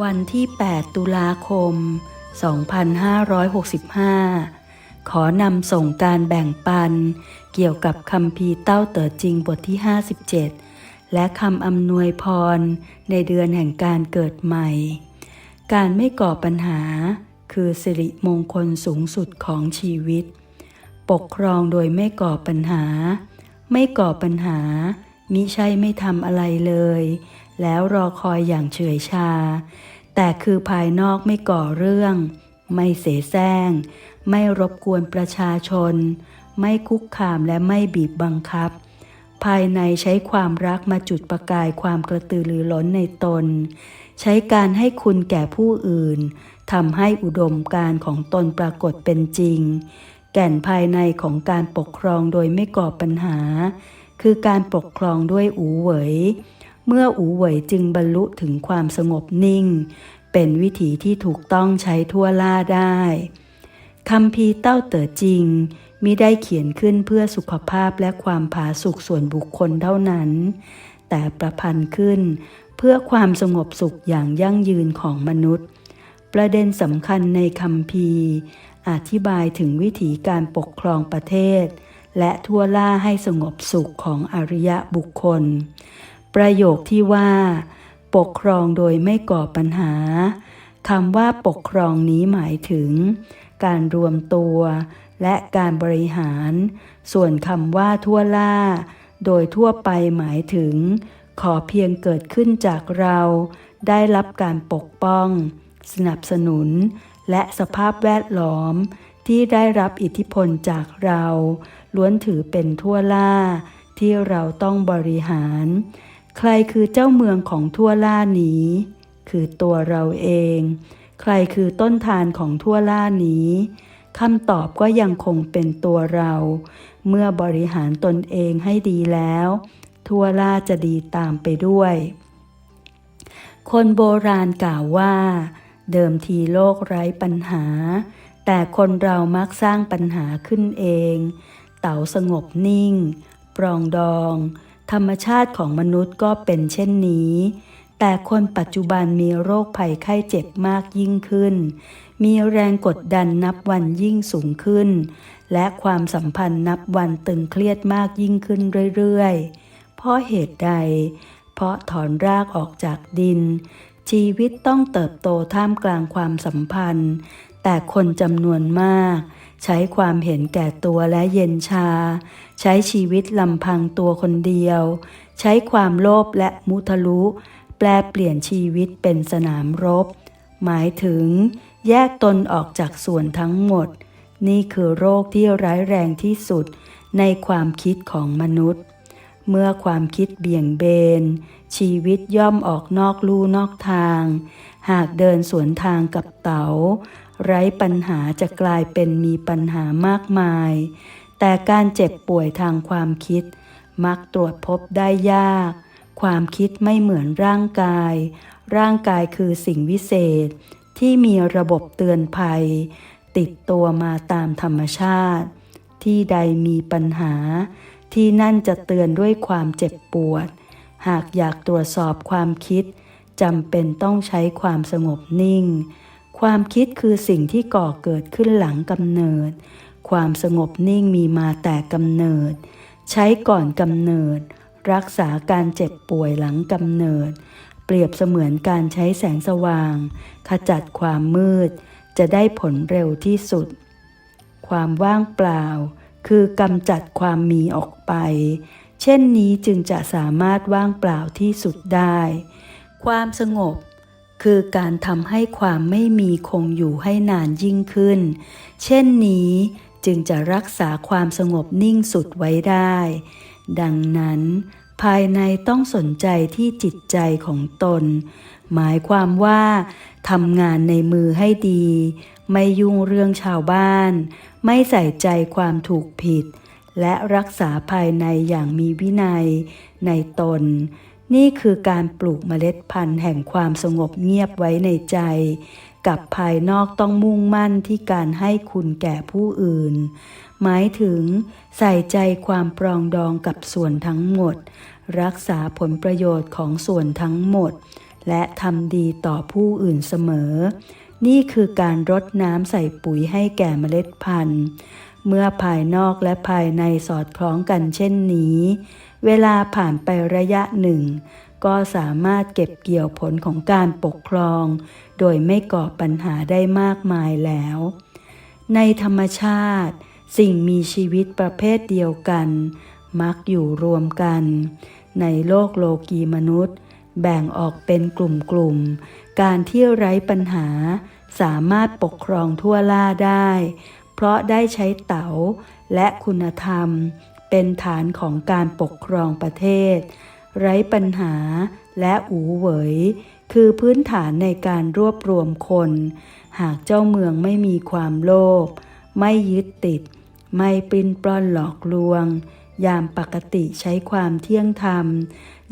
วันที่ 8 ตุลาคม 2565 ขอนำส่งการแบ่งปัน เกี่ยวกับคำพีเต้าเต๋อจริงบทที่ 57 และคำอำนวยพร ในเดือนแห่งการเกิดใหม่ การไม่ก่อปัญหา คือสิริมงคลสูงสุดของชีวิต ปกครองโดยไม่ก่อปัญหา ไม่ก่อปัญหามิใช่ไม่ทำอะไรเลย แล้วรอคอยอย่างเฉยชา แต่คือภายนอกไม่ก่อเรื่อง ไม่เสแสร้ง ไม่รบกวนประชาชน ไม่คุกคามและไม่บีบบังคับ ภายในใช้ความรักมาจุดประกายความกระตือรือร้นในตน ใช้การให้คุณแก่ผู้อื่นทำให้อุดมการณ์ของตนปรากฏเป็นจริง แก่นภายในของการปกครองโดยไม่ก่อปัญหา คือการปกครองด้วยอูเหวย เมื่ออูเหวยจึงบรรลุถึงความสงบนิ่ง เป็นวิถีที่ถูกต้องใช้ทั่วล่าได้คำพีเต้าเต๋อจริงมิได้เขียนขึ้นเพื่อสุขภาพและความผาสุกส่วนบุคคลเท่านั้น แต่ประพันธ์ขึ้นเพื่อความสงบสุขอย่างยั่งยืนของมนุษย์ ประเด็นสำคัญในคำพีอธิบายถึงวิถีการปกครองประเทศ และทั่วล่าให้สงบสุขของอริยะบุคคล ประโยคที่ว่า ปกครองโดยไม่ก่อปัญหาคำว่าปกครองนี้หมายถึง การรวมตัว และการบริหาร ส่วนคำว่าทั่วล่า โดยทั่วไปหมายถึง ขอเพียงเกิดขึ้นจากเรา ได้รับการปกป้อง สนับสนุน และสภาพแวดล้อม ที่ได้รับอิทธิพลจากเรา ล้วนถือเป็นทั่วล่า ที่เราต้องบริหาร ใครคือเจ้าเมืองของทั่วล่านี้ คือตัวเราเอง ใครคือต้นทานของทั่วล่านี้คำตอบก็ยังคงเป็นตัวเรา เมื่อบริหารตนเองให้ดีแล้ว ทั่วล่าจะดีตามไปด้วย คนโบราณกล่าวว่า เดิมทีโลกไร้ปัญหา แต่คนเรามักสร้างปัญหาขึ้นเอง เต๋าสงบนิ่ง ปรองดอง ธรรมชาติของมนุษย์ก็เป็นเช่นนี้ แต่คนปัจจุบันมีโรคภัยไข้เจ็บมากยิ่งขึ้น มีแรงกดดันนับวันยิ่งสูงขึ้น และความสัมพันธ์นับวันตึงเครียดมากยิ่งขึ้นเรื่อยๆ เพราะเหตุใด เพราะถอนรากออกจากดินชีวิตต้องเติบโตท่ามกลางความสัมพันธ์ แต่คนจำนวนมาก ใช้ความเห็นแก่ตัวและเย็นชา ใช้ชีวิตลำพังตัวคนเดียว ใช้ความโลภและมุทะลุ แปลเปลี่ยนชีวิตเป็นสนามรบ หมายถึง แยกตนออกจากส่วนทั้งหมด นี่คือโรคที่ร้ายแรงที่สุดในความคิดของมนุษย์ เมื่อความคิดเบี่ยงเบน ชีวิตย่อมออกนอกลู่นอกทาง หากเดินสวนทางกับเต๋า ไร้ปัญหาจะกลายเป็นมีปัญหามากมาย แต่การเจ็บป่วยทางความคิด มักตรวจพบได้ยาก ความคิดไม่เหมือนร่างกาย ร่างกายคือสิ่งวิเศษ ที่มีระบบเตือนภัย ติดตัวมาตามธรรมชาติ ที่ใดมีปัญหา ที่นั่นจะเตือนด้วยความเจ็บปวด หากอยากตรวจสอบความคิดจำเป็นต้องใช้ความสงบนิ่ง ความคิดคือสิ่งที่ก่อเกิดขึ้นหลังกำเนิด ความสงบนิ่งมีมาแต่กำเนิด ใช้ก่อนกำเนิด รักษาการเจ็บป่วยหลังกำเนิด เปรียบเสมือนการใช้แสงสว่าง ขจัดความมืด จะได้ผลเร็วที่สุด ความว่างเปล่า คือกำจัดความมีออกไป เช่นนี้จึงจะสามารถว่างเปล่าที่สุดได้ ความสงบ คือการทำให้ความไม่มีคงอยู่ให้นานยิ่งขึ้น เช่นนี้จึงจะรักษาความสงบนิ่งสุดไว้ได้ ดังนั้น ภายในต้องสนใจที่จิตใจของตน หมายความว่าทำงานในมือให้ดี ไม่ยุ่งเรื่องชาวบ้าน ไม่ใส่ใจความถูกผิด และรักษาภายในอย่างมีวินัยในตน นี่คือการปลูกเมล็ดพันธุ์แห่งความสงบเงียบไว้ในใจ กับภายนอกต้องมุ่งมั่นที่การให้คุณแก่ผู้อื่น หมายถึง ใส่ใจความปรองดองกับส่วนทั้งหมด รักษาผลประโยชน์ของส่วนทั้งหมด และทำดีต่อผู้อื่นเสมอ นี่คือการรดน้ำใส่ปุ๋ยให้แก่เมล็ดพันธุ์เมื่อภายนอกและภายในสอดคล้องกันเช่นนี้ เวลาผ่านไประยะหนึ่ง ก็สามารถเก็บเกี่ยวผลของการปกครอง โดยไม่ก่อปัญหาได้มากมายแล้ว ในธรรมชาติ สิ่งมีชีวิตประเภทเดียวกัน มักอยู่รวมกัน ในโลกโลกีมนุษย์ แบ่งออกเป็นกลุ่มๆ การที่ไร้ปัญหาสามารถปกครองทั่วล่าได้ เพราะได้ใช้เต๋าและคุณธรรม เป็นฐานของการปกครองประเทศ ไร้ปัญหาและอูเหวยคือพื้นฐานในการรวบรวมคน หากเจ้าเมืองไม่มีความโลภไม่ยึดติด ไม่ปิ้นปล้อนหลอกลวง ยามปกติใช้ความเที่ยงธรรม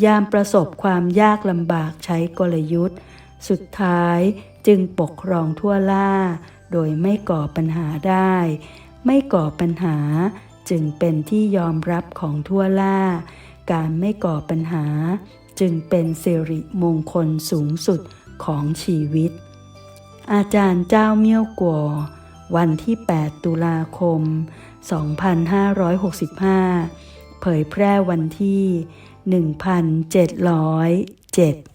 ยามประสบความยากลำบากใช้กลยุทธ์ สุดท้ายจึงปกครองทั่วล่า โดยไม่ก่อปัญหาได้ ไม่ก่อปัญหาจึงเป็นที่ยอมรับของทั่วล่า การไม่ก่อปัญหา จึงเป็นสิริมงคลสูงสุดของชีวิต อาจารย์เจ้าเมี่ยวกัววันที่ 8 ตุลาคม 2565 เผยแพร่วันที่ 1707